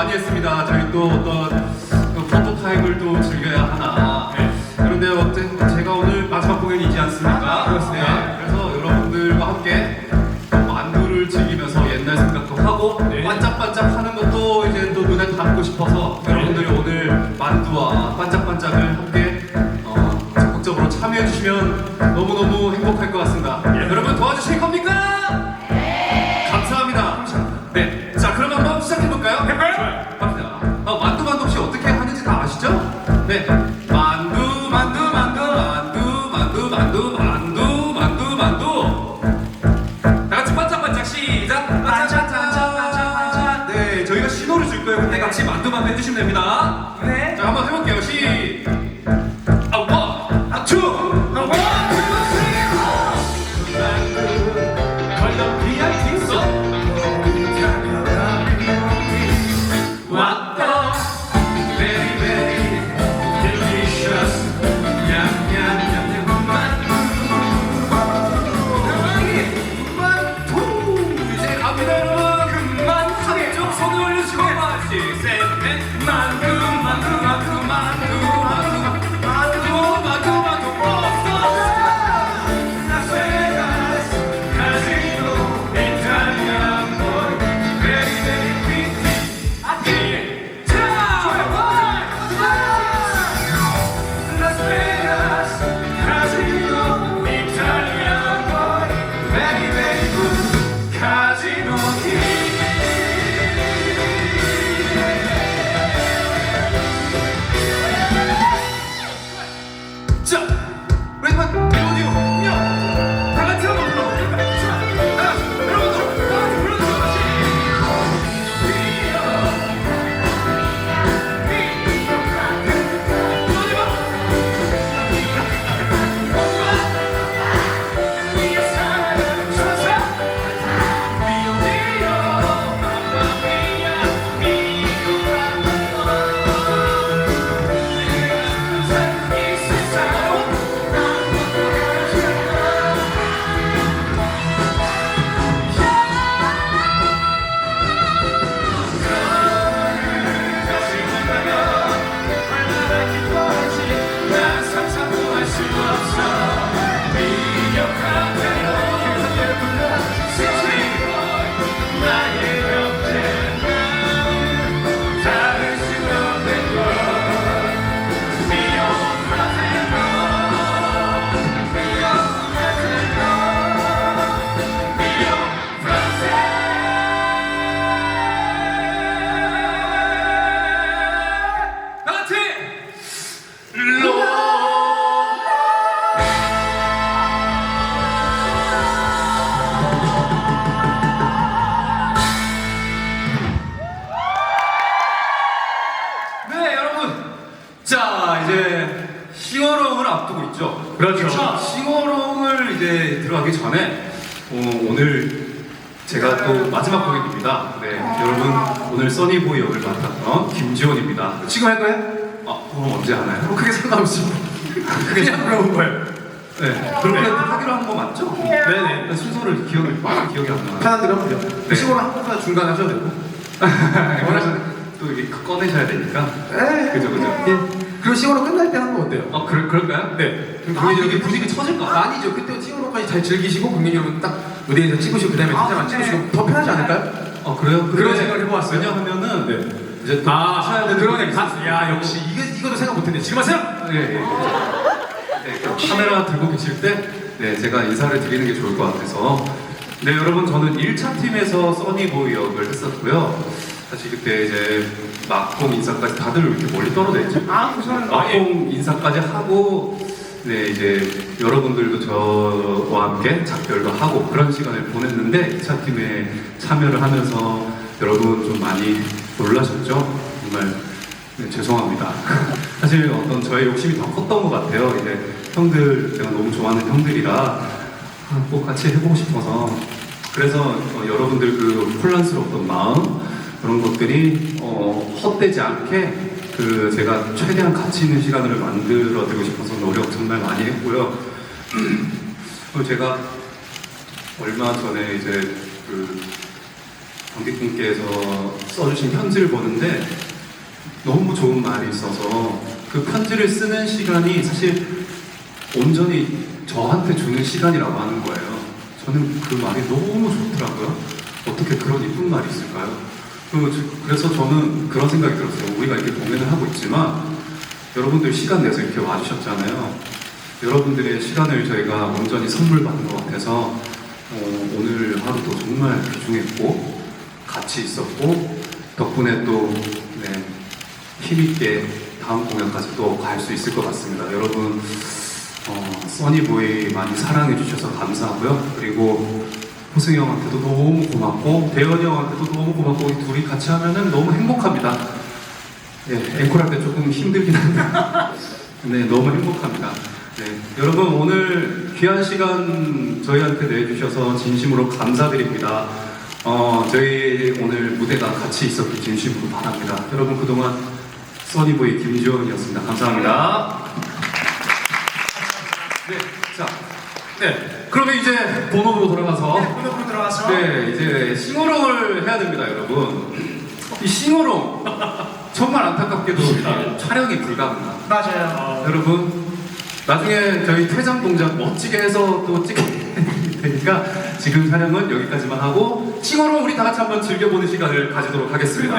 많이 했습니다. 저희 또 어떤 그 프로토타입을 또 즐겨야 하나. 네. 그런데 어쨌든 제가 오늘 마지막 공연이지 않습니까? 아, 그렇습니다. 네. 그래서 여러분들과 함께 만두를 즐기면서 옛날 생각도 하고 네. 반짝반짝 하는 것도 이제 또 눈에 담고 싶어서 여러분들이 오늘 만두와 반짝반짝을 함께 어, 적극적으로 참여해 주시면 너무너무 행복할 됩니다. 네. 자, 한번 해볼게요. 시. 아, 자, 왼발 앞두고 있죠 그렇죠. 자, 싱어롱을 이제 들어가기 전에 어, 오늘 제가 또 마지막 공연입니다 네 여러분 오늘 써니보이 역을 맡았던 김지원입니다 지금 할까요? 아 그럼 언제 하나요? 크게 상관없이 그냥 물어본 거예요 네 그렇게 하기로 한 거 맞죠? 네네 순서를 기억을 기억이 안 나요 편한 대로 하면 돼요. 네. 시골은 한국보다 중간에 하셔도 되고. 원하시는 또 이게 꺼내셔야 되니까. 그죠 그죠 예. 그리고 시골은 끝날 때 하는 거 어때요? 어 그럴 그럴까요? 네좀 아, 분위기 이게 분위기 처질 것 같아 아니죠. 그때 시골까지 잘 즐기시고 국민 여러분 딱 무대에서 찍으시고 그다음에 아, 사진만 네. 찍으시고 더 편하지 않을까요? 어 그래요? 그런 생각을 해보았어요. 왜냐하면은 이제 또 아, 되는 그러네. 가. 야 역시 이거 이거도 생각 못했네. 지금 하세요. 예, 예. 네, 그 카메라 들고 계실 때 네, 제가 인사를 드리는 게 좋을 것 같아서 네 여러분 저는 1차 팀에서 써니보이 역을 했었고요 사실 그때 이제 막공 인사까지 다들 왜 이렇게 멀리 떨어져 있죠? 아, 죄송합니다. 막공 인사까지 하고 네 이제 여러분들도 저와 함께 작별도 하고 그런 시간을 보냈는데 2차 팀에 참여를 하면서 여러분 좀 많이 놀라셨죠? 정말 네, 죄송합니다. 사실 어떤 저의 욕심이 더 컸던 것 같아요. 이제 형들 제가 너무 좋아하는 형들이라 아, 꼭 같이 해보고 싶어서 그래서 어, 여러분들 그 혼란스러웠던 마음 그런 것들이 어, 헛되지 않게 그 제가 최대한 가치 있는 시간을 만들어 드리고 싶어서 노력 정말 많이 했고요. 그리고 제가 얼마 전에 이제 그 관객분께서 써주신 편지를 보는데 너무 좋은 말이 있어서 그 편지를 쓰는 시간이 사실 온전히 저한테 주는 시간이라고 하는 거예요. 저는 그 말이 너무 좋더라고요. 어떻게 그런 이쁜 말이 있을까요? 그, 그래서 저는 그런 생각이 들었어요. 우리가 이렇게 공연을 하고 있지만 여러분들 시간 내서 이렇게 와주셨잖아요. 여러분들의 시간을 저희가 온전히 선물 받은 것 같아서 어, 오늘 하루도 정말 귀중했고 가치 있었고 덕분에 또 네, 힘있게 다음 공연까지 또갈수 있을 것 같습니다. 여러분 어, 써니보이 많이 사랑해 주셔서 감사하고요. 그리고 호승이 형한테도 너무 고맙고 대현이 형한테도 너무 고맙고 우리 둘이 같이 하면은 너무 행복합니다. 네, 앵콜 할 때 조금 힘들긴 한데 네, 너무 행복합니다. 네, 여러분 오늘 귀한 시간 저희한테 내주셔서 진심으로 감사드립니다. 어, 저희 오늘 무대가 같이 있었길 진심으로 바랍니다. 여러분 그동안 써니보이 김지원이었습니다. 감사합니다. 네, 자, 네, 그러면 이제 본업으로 돌아가서 무대로 들어가서 네, 이제 싱어롱을 해야 됩니다, 여러분. 이 싱어롱 정말 안타깝게도 이게 촬영이 불가합니다. 맞아요. 여러분 나중에 저희 퇴장 동작 멋지게 해서 또 찍을 테니까 지금 촬영은 여기까지만 하고 싱어롱 우리 다 같이 한번 즐겨보는 시간을 가지도록 하겠습니다.